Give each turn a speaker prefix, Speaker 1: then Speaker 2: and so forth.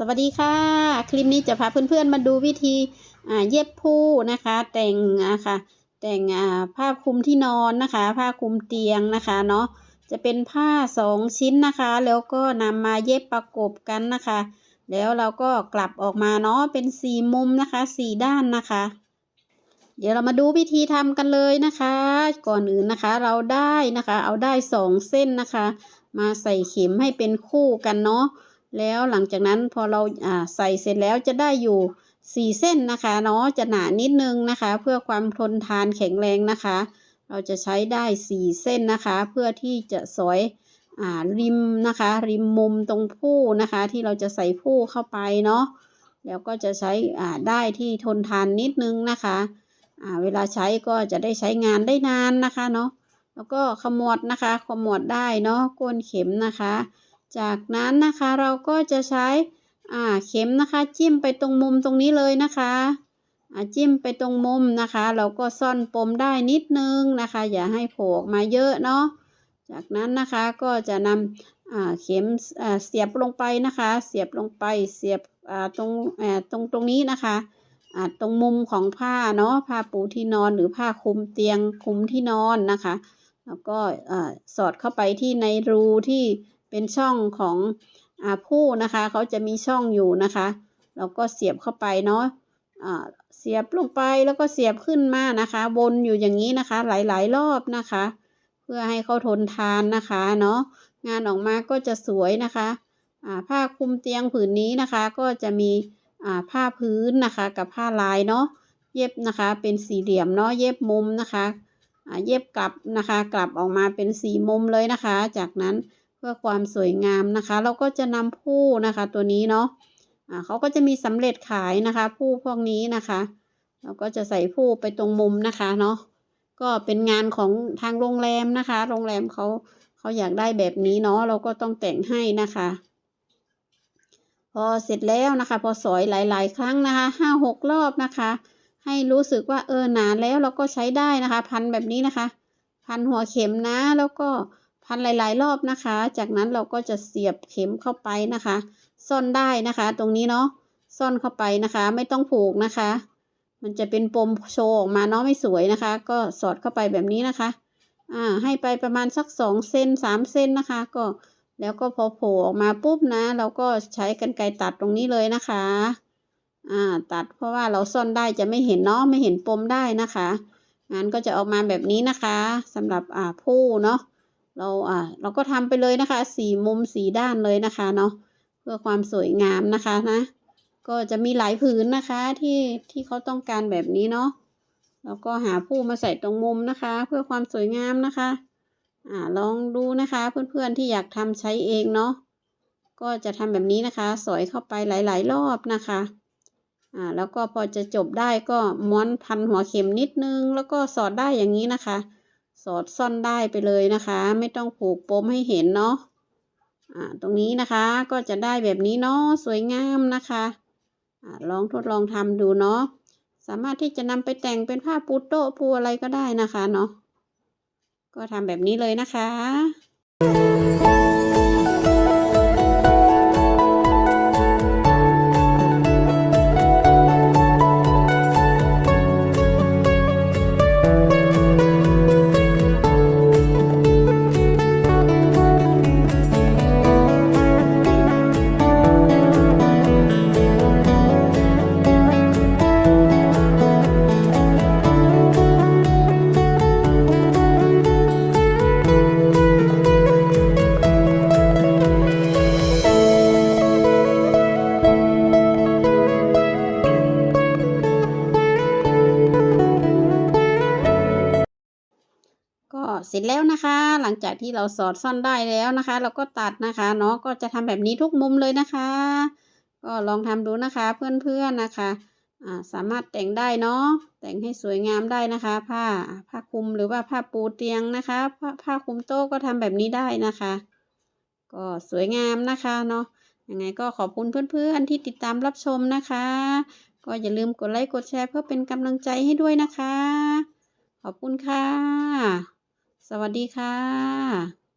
Speaker 1: สวัสดีค่ะ คลิปนี้จะพาเพื่อนๆมาดูวิธีเย็บผู้นะคะ แต่งอะค่ะ แต่งผ้าคลุมที่นอนนะคะ ผ้าคลุมเตียงนะคะเนาะจะเป็นผ้าสองชิ้นนะคะ แล้วก็นำมาเย็บประกบกันนะคะ แล้วเราก็กลับออกมาเนาะเป็นสี่มุมนะคะสี่ด้านนะคะ เดี๋ยวเรามาดูวิธีทำกันเลยนะคะ ก่อนอื่นนะคะเราได้นะคะ เอาได้สองเส้นนะคะ มาใส่เข็มให้เป็นคู่กันเนาะ แล้วหลังจากนั้นพอเราอ่าใส่เสร็จแล้วจะได้อยู่สี่เส้นนะคะเนาะจะหนานิดนึงนะคะ เพื่อความทนทานแข็งแรงนะคะ เราจะใช้ได้สี่เส้นนะคะ เพื่อที่จะสอยอ่าริมนะคะ ริมมุมตรงผู้นะคะ ที่เราจะใส่ผู้เข้าไปเนาะแล้วก็จะใช้อ่าได้ที่ทนทานนิดนึงนะคะอ่าเวลาใช้ก็จะได้ใช้งานได้นานนะคะเนาะแล้วก็ขมวดนะคะขมวดได้เนาะก้นเข็มนะคะ จากนั้นนะคะเราก็จะใช้อ่าเข็มนะคะจิ้มไปตรงมุมตรงนี้เลยนะคะอ่าจิ้มไปตรงมุมนะคะ เราก็ซ่อนปมได้นิดนึงนะคะ อย่าให้โผล่ออกมาเยอะเนาะจากนั้นนะคะก็จะนำอ่าเข็มอ่าเสียบลงไปนะคะ เสียบลงไปเสียบอ่าตรงอ่าตรงตรงนี้นะคะอ่าตรงมุมของผ้าเนาะผ้าปูที่นอนหรือผ้าคลุมเตียงคลุมที่นอนนะคะ แล้วก็อ่าสอดเข้าไปที่ในรูที่ เป็นช่องของอ่าผู้นะคะเขาจะมีช่องอยู่นะคะ เราก็เสียบเข้าไปเนาะอ่าเสียบลงไปแล้วก็เสียบขึ้นมานะคะวนอยู่อย่างนี้นะคะ หลายๆ รอบนะคะ เพื่อให้เขาทนทานนะคะเนาะงานออกมาก็จะสวยนะคะอ่าผ้าคลุมเตียงผืนนี้นะคะ ก็จะมีอ่าผ้าพื้นนะคะ กับผ้าลายเนาะเย็บนะคะเป็นสี่เหลี่ยมเนาะเย็บมุมนะคะอ่าเย็บกลับนะคะ กลับออกมาเป็นสี่มุมเลยนะคะ จากนั้น เพื่อความสวยงามนะคะ เราก็จะนำผู้นะคะตัวนี้เนาะอ่าเขาก็จะมีสำเร็จขายนะคะ ผู้พวกนี้นะคะ เราก็จะใส่ผู้ไปตรงมุมนะคะเนาะก็เป็นงานของทางโรงแรมนะคะ โรงแรมเขาเขาอยากได้แบบนี้เนาะเราก็ต้องแต่งให้นะคะ พอเสร็จแล้วนะคะ พอสอยหลาย ๆ ครั้งนะคะห้าหกรอบนะคะ ให้รู้สึกว่าเออหนาแล้วเราก็ใช้ได้นะคะ พันแบบนี้นะคะ พันหัวเข็มนะแล้วก็ พันหลาย ๆ รอบนะคะ จากนั้นเราก็จะเสียบเข็มเข้าไปนะคะ ซ่อนได้นะคะ ตรงนี้เนาะซ่อนเข้าไปนะคะ ไม่ต้องผูกนะคะ มันจะเป็นปมโชว์ออกมาเนาะไม่สวยนะคะ ก็สอดเข้าไปแบบนี้นะคะอ่าให้ไปประมาณสักสองเซนสามเซนนะคะ ก็แล้วก็พอโผล่ออกมาปุ๊บนะ เราก็ใช้กรรไกรตัดตรงนี้เลยนะคะอ่าตัดเพราะว่าเราซ่อนได้จะไม่เห็นเนาะไม่เห็นปมได้นะคะงานก็จะออกมาแบบนี้นะคะสำหรับอ่าผู้เนาะ เราอ่าเราก็ทำไปเลยนะคะสี่มุมสี่ด้านเลยนะคะเนาะเพื่อความสวยงามนะคะนะก็จะมีหลายผืนนะคะที่ที่เขาต้องการแบบนี้เนาะแล้วก็หาผู้มาใส่ตรงมุมนะคะ เพื่อความสวยงามนะคะอ่าลองดูนะคะเพื่อนๆที่อยากทำใช้เองเนาะก็จะทำแบบนี้นะคะ สอยเข้าไปหลายๆ รอบนะคะอ่าแล้วก็พอจะจบได้ก็ม้วนพันหัวเข็มนิดนึง แล้วก็สอดได้อย่างนี้นะคะ สอดซ่อนได้ไปเลยนะคะ ไม่ต้องผูกปมให้เห็นเนาะอ่าตรงนี้นะคะก็จะได้แบบนี้เนาะสวยงามนะคะอ่าลองทดลองทำดูเนาะสามารถที่จะนำไปแต่งเป็นผ้าปูโต๊ะปูอะไรก็ได้นะคะเนาะก็ทำแบบนี้เลยนะคะ เสร็จแล้วนะคะ หลังจากที่เราสอดซ่อนได้แล้วนะคะ เราก็ตัดนะคะเนาะก็จะทำแบบนี้ทุกมุมเลยนะคะ ก็ลองทำดูนะคะเพื่อนๆนะคะอ่าสามารถแต่งได้เนาะแต่งให้สวยงามได้นะคะ ผ้าผ้าคลุมหรือว่าผ้าปูเตียงนะคะผ้าผ้าคลุมโต๊ะก็ทำแบบนี้ได้นะคะ ก็สวยงามนะคะเนาะยังไงก็ขอบคุณเพื่อนๆที่ติดตามรับชมนะคะ ก็อย่าลืมกดไลค์กดแชร์เพื่อเป็นกำลังใจให้ด้วยนะคะ ขอบคุณค่ะ สวัสดีค่ะ